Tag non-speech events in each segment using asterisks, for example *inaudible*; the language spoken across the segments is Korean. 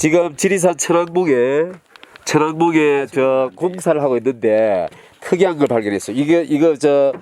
지금 지리산 천왕봉에 천왕봉에 저 공사를 하고 있는데 특이한 걸 발견했어. 이게 이거 저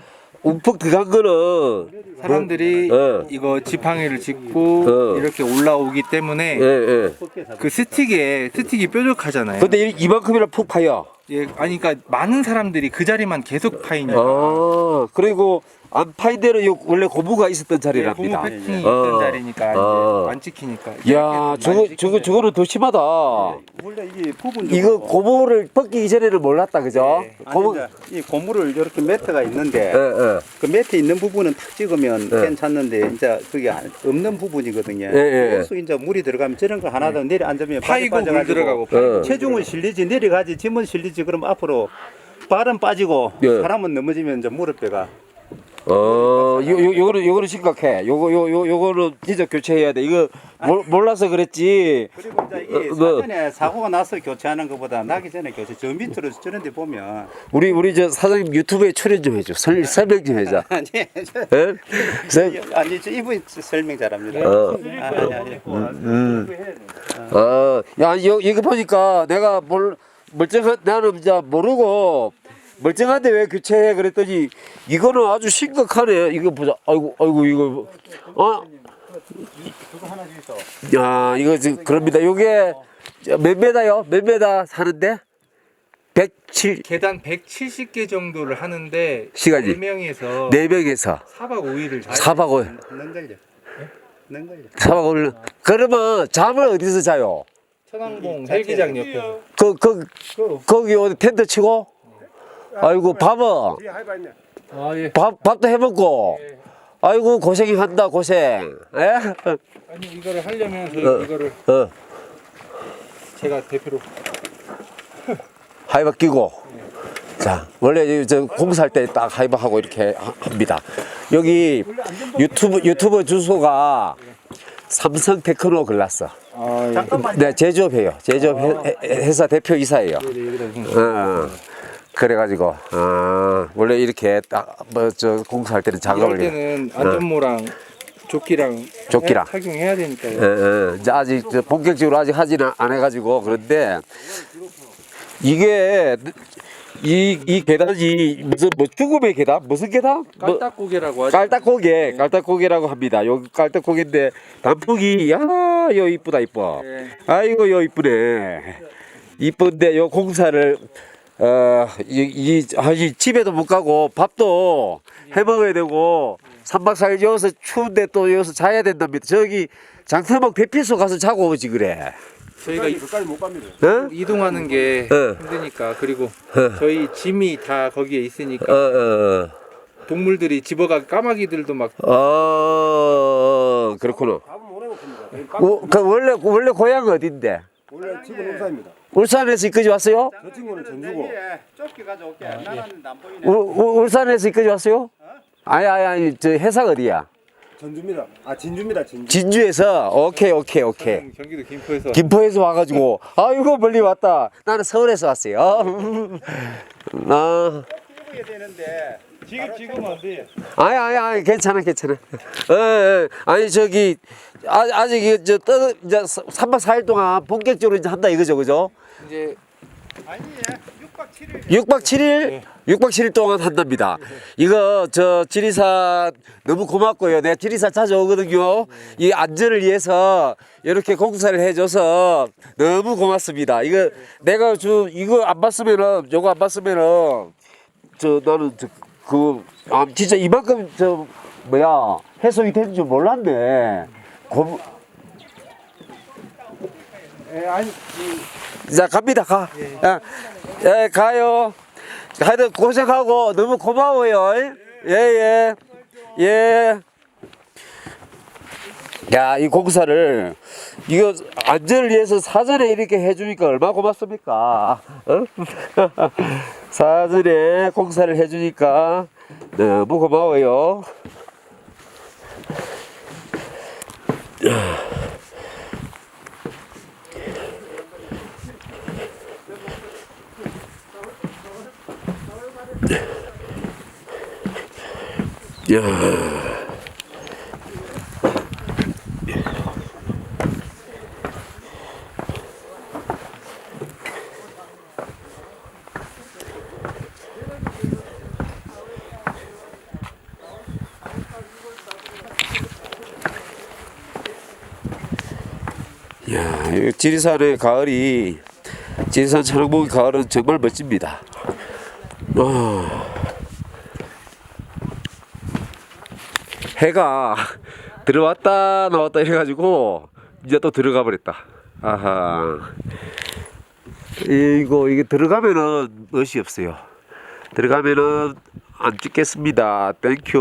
움푹 들어간 거는 사람들이 어. 이거 지팡이를 짚고 어. 이렇게 올라오기 때문에 예 예. 그 스틱에 스틱이 뾰족하잖아요. 근데 이- 이만큼이나 푹 파여. 예, 아니 그러니까 많은 사람들이 그 자리만 계속 파이니까 아 그리고 안 파인 데는 요 원래 고무가 있었던 고무 자리랍니다. 패킹이 어. 있던 자리니까 어. 이제 안 찍히니까. 야 저거 저거 저거는 더 심하다. 원래 이게 부분 이거 고무를 벗기기 전에는 몰랐다 그죠? 네. 고무. 아니, 이제 이 고무를 이렇게 매트가 있는데 예 예. 그 매트 있는 부분은 탁 찍으면 네. 괜찮는데 이제 그게 안- 없는 부분이거든요. 예, 예. 그래서 이제 물이 들어가면 저런 거 하나 더 내려 앉으면 파이고 물 들어가고 어. 체중은 실리지 내려가지 짐은 실리지 그럼 앞으로 발은 빠지고 예. 사람은 넘어지면 이제 무릎뼈가 어, 요, 요, 요거는, 요거는 심각해. 요거, 요, 요, 요거는 진짜 교체해야 돼. 이거 몰, 몰라서 그랬지. 그리고 이제 이 어, 뭐. 사전에 사고가 나서 교체하는 것보다 나기 전에 교체 저 밑으로 저런 데 보면 우리, 우리 저 사장님 유튜브에 출연 좀 해줘. 설, 설명 좀 해줘. *laughs* 아니 저, 예? 설- 아니 저 이분 설명 잘합니다. 어. 아니, 아니. 음. 아, 야, 이 이거 보니까 내가 몰, 멀쩡한, 나는 이제 모르고 멀쩡한데 왜 교체해? 그랬더니 이거는 아주 심각하네. 이거 보자. 아이고, 아이고, 이거. 어? 야, 이거 지금 그럽니다. 요게 몇 메다요? 몇 메다 사는데? 107, 계단 170개 정도를 하는데 시간이? 4명에서 4명에서 4박 5일을 자 4박 5일. 능 걸려. 능 걸려. 4박 5일. 그러면 잠을 어디서 자요? 천왕봉 헬기장 옆에서 그, 그, 거기 어디 텐트 치고? 아이고, 밥은? 아 예. 밥, 밥도 해 먹고. 아이고, 고생이 한다, 고생. 예? 아니 이거를 하려면 어. 이거를 어, 제가 대표로 하이바 끼고. 자, 원래 저 공사할 때 딱 하이바 하고 이렇게 하- 합니다. 여기 유튜브, 유튜브 주소가 삼성 테크노 글라스. 아 네, 제조업해요. 제조업 회- 회- 회사 대표 이사예요. 여기다 어, 어. 그래가지고, 아, 원래 이렇게 딱, 뭐, 저, 공사할 때는 이럴 작업을. 때는 안전모랑 조끼랑 조끼랑. 해- 착용해야 되니까요. 예, 예. 이제 아직 저 본격적으로 아직 하지는 안 해가지고 그런데 이게 이, 이 계단이 무슨 뭐 죽음의 계단 무슨 계단? 뭐, 깔딱고개라고 하죠. 깔딱고개 깔딱고개라고 합니다. 요 깔딱고개인데 단풍이 야 요 이쁘다 이뻐. 네. 아이고 요 이쁘네. 이쁜데 요 공사를 어이 이, 아니 집에도 못 가고 밥도 해 먹어야 되고 3박 4일 여기서 추운데 또 여기서 자야 된답니다. 저기 장터목 대피소 가서 자고 오지 그래. 저희가 이- 어? 이동하는 게 어. 힘드니까 그리고 저희 짐이 다 거기에 어, 있으니까 어, 동물들이 집어가 까마귀들도 막 어, 어, 그렇구나. 어, 그 원래 원래 고향 어딘데? 원래 집은 울산입니다. 울산에서 이까지 왔어요? 저 친구는 전주고 좁게 가져올게. 나는 안 보이네. 울, 울, 울산에서 이까지 왔어요? 아니 아니 아니 저 회사 어디야? 전주입니다. 아 진주입니다. 진주. 진주에서? 오케이 오케이 오케이. 경기도 김포에서. 김포에서 와가지고. 아이고 멀리 왔다. 나는 서울에서 왔어요. *laughs* 아. 해야 되는데 지금 지금 안 돼. 아니 아니 아니 괜찮아 괜찮아. 어, 어, 아니 저기 아, 아직 이저 떠, 이제 3박 4일 동안 본격적으로 이제 한다 이거죠 그죠? 이제 아니 6박 7일 6박 7일? 6박 7일 동안 한답니다. 이거 저 지리산 너무 고맙고요. 내가 지리산 찾아오거든요. 이 안전을 위해서 이렇게 공사를 해줘서 너무 고맙습니다. 이거 내가 좀 이거 안 봤으면은 요거 안 봤으면은 저 나는 저그 아, 진짜 이만큼 저 뭐야 해송이 된줄 몰랐네. 고, 예, 아니 자 갑니다 가. 예, 예 가요. 하여튼 고생하고 너무 고마워요. 예예 예. 예. 야, 이 공사를 이거 안전을 위해서 사전에 이렇게 해주니까 얼마나 고맙습니까? 어? *laughs* 사전에 공사를 해주니까 너무 고마워요. 네. 야. 야, 지리산의 가을이 지리산 천왕봉의 가을은 정말 멋집니다. 아. 해가 *laughs* 들어왔다 나왔다 해가지고 이제 또 들어가 버렸다. 아하. 이거 이게 들어가면은 멋이 없어요. 들어가면은 안 찍겠습니다. 땡큐.